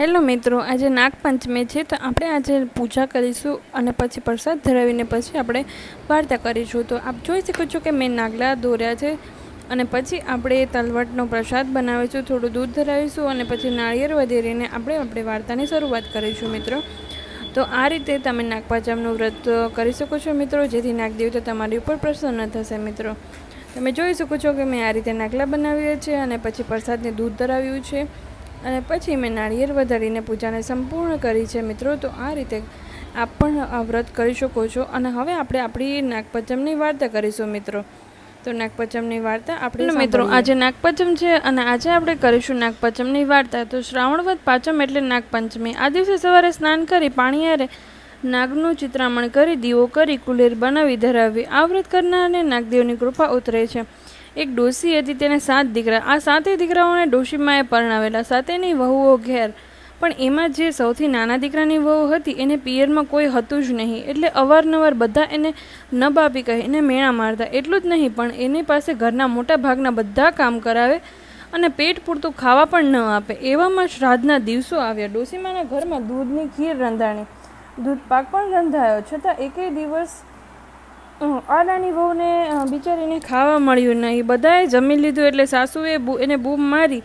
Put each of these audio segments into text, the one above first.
Hello મિત્રો, આજે નાગપંચમી છે તો આપણે આજે પૂજા કરીશું અને પછી પ્રસાદ ધરાવીને પછી આપણે વાર્તા કરીશું. તો આપ જોઈ શકો છો કે મેં નાગલા દોર્યા છે અને પછી આપણે તલવટનો પ્રસાદ બનાવીશું, થોડું દૂધ ધરાવીશું અને પછી નાળિયેર વધેરીને આપણે આપણે વાર્તાની શરૂઆત કરીશું મિત્રો. તો આ રીતે તમે નાગપાંચમનું વ્રત કરી શકો છો મિત્રો, જેથી નાગદેવતા તમારી ઉપર પ્રસન્ન થશે મિત્રો. તમે જોઈ શકો છો કે મેં આ રીતે નાગલા બનાવ્યા છે અને પછી પ્રસાદને દૂધ ધરાવ્યું છે. અને પછી મેં નાળિયેર વધારીને પૂજાને સંપૂર્ણ કરી છે. મિત્રો તો આ રીતે આપ પણ આ વ્રત કરી શકો છો. અને હવે આપણે આપણી નાગપંચમની વાર્તા કરીશું મિત્રો. તો નાગપંચમની વાર્તા આપણે મિત્રો. આજે નાગપંચમ છે અને આજે આપણે કરીશું નાગપંચમની વાર્તા. તો શ્રાવણવદ પાંચમ એટલે નાગપંચમી. આ દિવસે સવારે સ્નાન કરી પાણીયારે નાગનું ચિત્રામણ કરી દીવો કરી કુલેર બનાવી ધરાવી. આ વ્રત કરનારને નાગદેવની કૃપા ઉતરે છે. એક ડોસી હતી તેને સાત દીકરા આ સાતે દીકરાઓને ડોશીમાએ પરણાવેલા. સાતેની વહુઓ ઘેર. પણ એમાં જે સૌથી નાના દીકરાની વહુ હતી, એને પિયરમાં કોઈ હતું જ નહીં. એટલે અવારનવાર બધા એને ન બાપી કહે, એને મેણા મારતા. એટલું જ નહીં, પણ એની પાસે ઘરના મોટા ભાગના બધા કામ કરાવે અને પેટ પૂરતું ખાવા પણ ન આપે. એવામાં શ્રાદ્ધના દિવસો આવ્યા. ડોસીમાના ઘરમાં દૂધની ખીર રંધાણી. દૂધ પાક પણ રંધાયો. છતાં એકેય દિવસ આ નાની વહુને બિચારીને ખાવા મળ્યું નહીં. બધાએ જમી લીધું એટલે સાસુએ એને બૂમ મારી.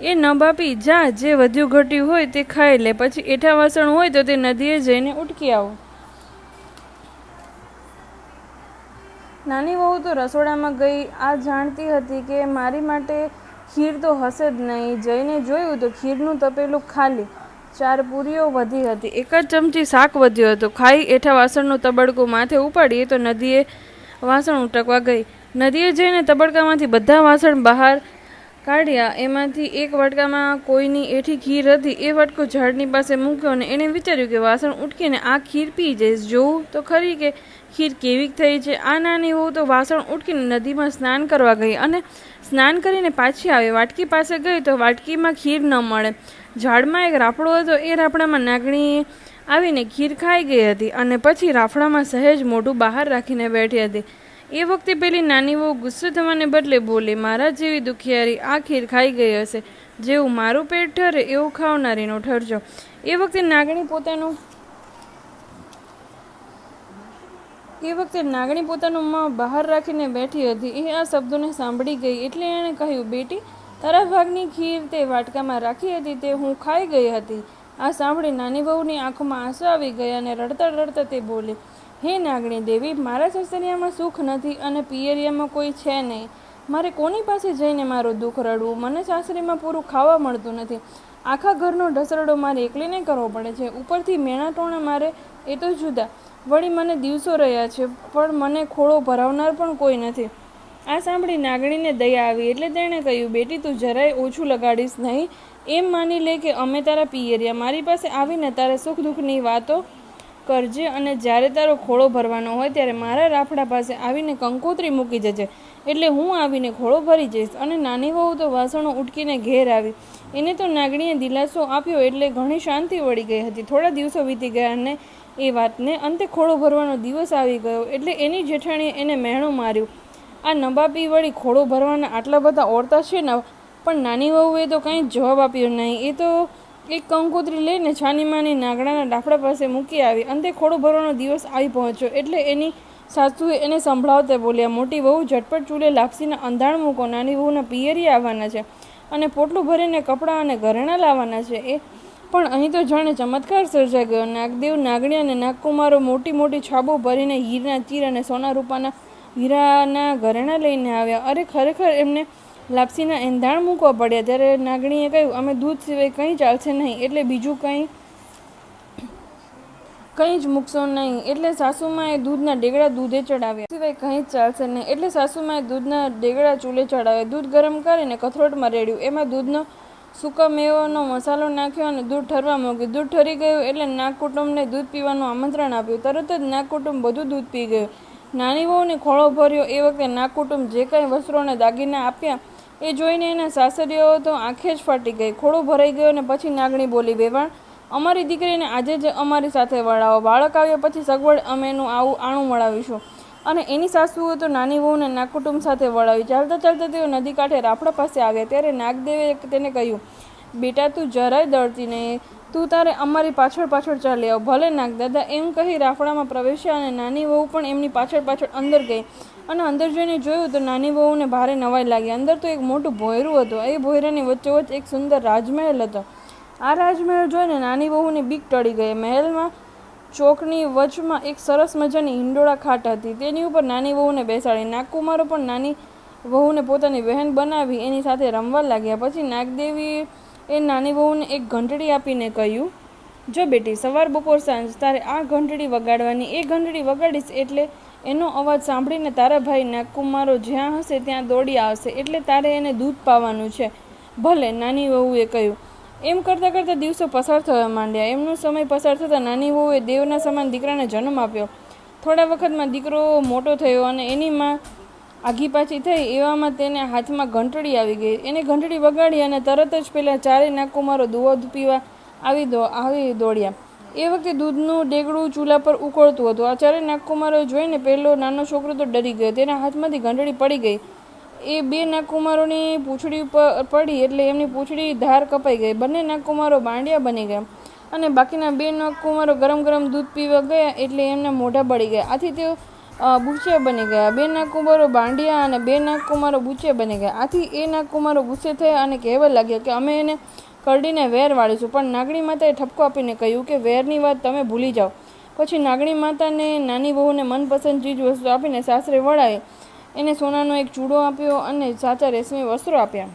એ ન બાપી, જા, જે વધ્યું ઘટ્યું હોય તે ખાઈ લે. પછી એઠા વાસણ હોય તો તે નદીએ જઈને ઉટકી આવો. નાની વહુ તો રસોડામાં ગઈ. આ જાણતી હતી કે મારી માટે ખીર તો હશે જ નહીં. જઈને જોયું તો ખીરનું તપેલું ખાલી. ચાર પૂરીઓ વધી હતી. એક જ ચમચી શાક વધ્યું હતું. ખાઈ એઠા વાસણનું તબડકું માથે ઉપાડીએ તો નદીએ વાસણ ઉટકવા ગઈ. નદીએ જઈને તબડકામાંથી બધા વાસણ બહાર કાઢ્યા. એમાંથી એક વટકામાં કોઈની એઠી ખીર હતી. એ વટકો ઝાડની પાસે મૂક્યો અને એણે વિચાર્યું કે વાસણ ઉટકીને આ ખીર પી જઈશ. જોઉં તો ખરી કે ખીર કેવી થઈ છે. આ નાની હોવું તો વાસણ ઉટકીને નદીમાં સ્નાન કરવા ગઈ અને સ્નાન કરીને પાછી આવી. વાટકી પાસે ગઈ તો વાટકીમાં ખીર ન મળે. ઝાડમાં એક રાફડો હતો, એ રાફડામાં નાગણી આવીને ખીર ખાઈ ગઈ હતી અને પછી રાફડામાં સહેજ મોઢું બહાર રાખીને બેઠી હતી. એ વખતે પેલી નાની વહુ ગુસ્સે થવાને બદલે બોલી, મારા જેવી દુખિયારી આ ખીર ખાઈ ગઈ હશે. જેવું મારું પેટ ઠરે એવું ખાવનારીનો ઠરજો. એ વખતે નાગણી પોતાનું એ વખતે નાગણી પોતાનું મા બહાર રાખીને બેઠી હતી. એ આ શબ્દોને સાંભળી ગઈ એટલે એણે કહ્યું, બેટી તારા ભાગની ખીર તે વાટકામાં રાખી હતી, તે હું ખાઈ ગઈ હતી. આ સાંભળી નાની વહુની આંખોમાં આંસુ આવી ગયા અને રડતા રડતા તે બોલી, હે નાગણી દેવી, મારા સસરિયામાં સુખ નથી અને પિયરિયામાં કોઈ છે નહીં. મારે કોની પાસે જઈને મારું દુઃખ રડવું? મને સાસરીમાં પૂરું ખાવા મળતું નથી. આખા ઘરનો ઢસરડો મારે એકલીને કરવો પડે છે. ઉપરથી મેણા ટોણા મારે એ તો જુદા. વળી મને દિવસો રહ્યા છે, પણ મને ખોળો ભરાવનાર પણ કોઈ નથી. આ સાંભળી નાગણીને દયા આવી એટલે તેણે કહ્યું, બેટી, તું જરાય ઓછું લગાડીશ નહીં. એમ માની લે કે અમે તારા પિયરિયા. મારી પાસે આવીને તારા સુખ દુઃખની વાતો કરજે અને જ્યારે તારો ખોળો ભરવાનો હોય ત્યારે મારા રાફડા પાસે આવીને કંકોત્રી મૂકી જજે. એટલે હું આવીને ખોળો ભરી જઈશ અને નાની વહુ તો વાસણો ઉટકીને ઘેર આવી. એને તો નાગણીએ દિલાસો આપ્યો એટલે ઘણી શાંતિ વળી ગઈ હતી. થોડા દિવસો વીતી ગયા અને એ વાતને અંતે ખોળો ભરવાનો દિવસ આવી ગયો એટલે એની જેઠાણીએ એને મહેણું માર્યું. આ નબાપીવાળી વળી ખોળો ભરવાના આટલા બધા ઓરતા છે ને, પણ નાની વહુએ તો કંઈ જવાબ આપ્યો નહીં. એ તો એક કંકોત્રી લઈને છાનીમાની નાગડાના ડાફડા પાસે મૂકી આવી. અંતે ખોડો ભરવાનો દિવસ આવી પહોંચ્યો. એટલે એની સાસુએ એને સંભળાવતા બોલ્યા, મોટી વહુ ઝટપટ ચૂલે લાપસીના અંધાણ મૂકો. નાની વહુના પિયરી આવવાના છે અને પોટલું ભરીને કપડાં અને ઘરેણાં લાવવાના છે. એ પણ અહીં તો જાણે ચમત્કાર સર્જાઈ ગયો. નાગદેવ, નાગણી અને નાગકુમારો મોટી મોટી છાબો ભરીને હીરના ચીર અને સોના રૂપાના હીરાના ઘરેણાં લઈને આવ્યા. અરે, ખરેખર એમને લાપસીના એંધાણ મૂકવા પડ્યા. ત્યારે નાગણીએ કહ્યું, અમે દૂધ સિવાય કંઈ ચાલશે નહીં. એટલે બીજું કંઈ કંઈ જ મૂકશો નહીં. એટલે સાસુમાએ દૂધના ડેગડા દૂધે ચડાવ્યા. સિવાય કંઈ જ ચાલશે નહીં. એટલે સાસુમાએ દૂધના ડેગડા ચૂલે ચડાવ્યા. દૂધ ગરમ કરીને કથરોટમાં રેડ્યું. એમાં દૂધનો સૂકા મેવાનો મસાલો નાખ્યો અને દૂધ ઠરવા મૂક્યું દૂધ ઠરી ગયું એટલે નાગ કુટુંબને દૂધ પીવાનું આમંત્રણ આપ્યું. તરત જ નાગ કુટુંબ બધું દૂધ પી ગયું. નાની વહુને ખોળો ભર્યો. એ વખતે નાગ કુટુંબ જે કાંઈ વસ્ત્રોને દાગીના આપ્યા, એ જોઈને એના સાસરીઓ તો આંખે જ ફાટી ગઈ. ખોળો ભરાઈ ગયો અને પછી નાગણી બોલી, વેવાણ, અમારી દીકરીને આજે જ અમારી સાથે વળાવો. બાળક આવ્યા પછી સગવડ અમે એનું આવું આણું મળાવીશું અને એની સાસુઓ તો નાની વહુને નાકુટુંબ સાથે વળાવી. ચાલતા ચાલતા તેઓ નદી કાંઠે રાફડા પાસે આવ્યા. ત્યારે નાગદેવે તેને કહ્યું, બેટા, તું જરાય દળતી નહીં. તું તારે અમારી પાછળ પાછળ ચાલી આવ. ભલે નાગદાદા એમ કહી રાફડામાં પ્રવેશ્યા અને નાની વહુ પણ એમની પાછળ પાછળ અંદર ગઈ. અને અંદર જઈને જોયું તો નાની વહુને ભારે નવાઈ લાગી. અંદર તો એક મોટું ભોયરું હતું. એ ભોયરાની વચ્ચોવચ્ચ એક સુંદર રાજમહેલ હતો. આ રાજમહેલ જોઈને નાની વહુની બીક ટળી ગઈ. મહેલમાં ચોકની વચમાં એક સરસ મજાની હિંડોળા ખાટ હતી. તેની ઉપર નાની વહુને બેસાડી. નાગકુમારો પણ નાની વહુને પોતાની બહેન બનાવી એની સાથે રમવા લાગ્યા. પછી નાગદેવીએ એ નાની વહુને એક ઘંટડી આપીને કહ્યું, જો બેટી, સવાર બપોર સાંજ તારે આ ઘંટડી વગાડવાની, એ ઘંટડી વગાડીશ એટલે એનો અવાજ સાંભળીને તારા ભાઈ નાગકુમારો જ્યાં હશે ત્યાં દોડી આવશે એટલે તારે એને દૂધ પાવાનું છે. ભલે, નાની વહુએ કહ્યું. એમ કરતાં કરતાં દિવસો પસાર થવા માંડ્યા. એમનો સમય પસાર થતાં નાની વહુએ દેવના સમાન દીકરાને જન્મ આપ્યો. થોડા વખતમાં દીકરો મોટો થયો અને એની માં આઘી પાછી થઈ એવામાં તેને હાથમાં ઘંટડી આવી ગઈ. એને ઘંટડી વગાડી અને તરત જ પેલા નાકો મારો દૂધ પીવા આવી દો, આવી દોડ્યા. એ વખતે દૂધનું ડેગડું ચૂલા પર ઉકળતું હતું. આ ચારેય નાગકુમારો જોઈને પહેલો નાનો છોકરો તો ડરી ગયો. તેના હાથમાંથી ઘંટડી પડી ગઈ. એ બે નાગકુમારોની પૂંછડી ઉપર પડી એટલે એમની પૂંછડી ધાર કપાઈ ગઈ. બંને નાગકુમારો બાંડિયા બની ગયા અને બાકીના બે નાગકુમારો ગરમ ગરમ દૂધ પીવા ગયા એટલે એમના મોઢા બળી ગયા. આથી તેઓ અ, બુચિયા બની ગયા. બે નાગકુમારો બાંડિયા અને બે નાગકુમારો બુચિયા બની ગયા. આથી એ નાગકુમારો ગુસ્સે થયા અને કહેવા લાગ્યા કે અમે એને કરડીને વેર વાળીશું. પણ નાગણી માતાએ ઠપકો આપીને કહ્યું કે વેરની વાત તમે ભૂલી જાઓ. પછી નાગણી માતાને નાની બહુને મનપસંદ ચીજ વસ્તુ આપીને સાસરે વળાવી એને સોનાનો એક ચૂડો આપ્યો અને સાચા રેશમી વસ્ત્રો આપ્યા.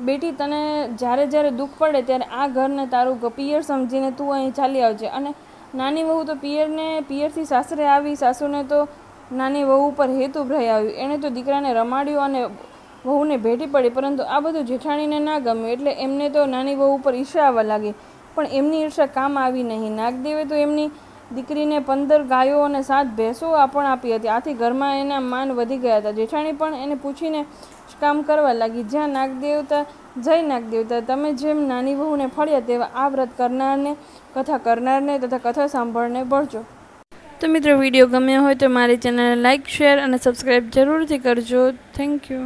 બેટી તને જ્યારે જ્યારે દુઃખ પડે ત્યારે આ ઘરને તારું ગપિયર પિયર સમજીને તું અહીં ચાલી આવજે. અને નાની વહુ તો પિયરને, પિયરથી સાસરે આવી, સાસુને તો નાની વહુ ઉપર હેતુ આવ્યું એણે તો દીકરાને રમાડ્યું અને વહુને ભેટી પડી, પરંતુ આ બધું જેઠાણીને ના ગમ્યું, એટલે એમને તો નાની વહુ ઉપર ઈર્ષા આવવા લાગી. પણ એમની ઈર્ષા કામ આવી નહીં. નાગદેવે તો એમની દીકરીને પંદર ગાયો અને સાત ભેંસો પણ આપી હતી. આથી ઘરમાં એના માન વધી ગયા હતા. જેઠાણી પણ એને પૂછીને કામ કરવા લાગી. જ્યાં નાગદેવતા, જય નાગદેવતા, તમે જેમ નાની વહુને ફળ્યા તેવા આ વ્રત કરનારને, કથા કરનારને તથા કથા સાંભળને ભળજો. તો મિત્રો, વીડિયો ગમ્યો હોય તો મારી ચેનલને લાઇક શેર અને સબસ્ક્રાઈબ જરૂરથી કરજો. Thank you.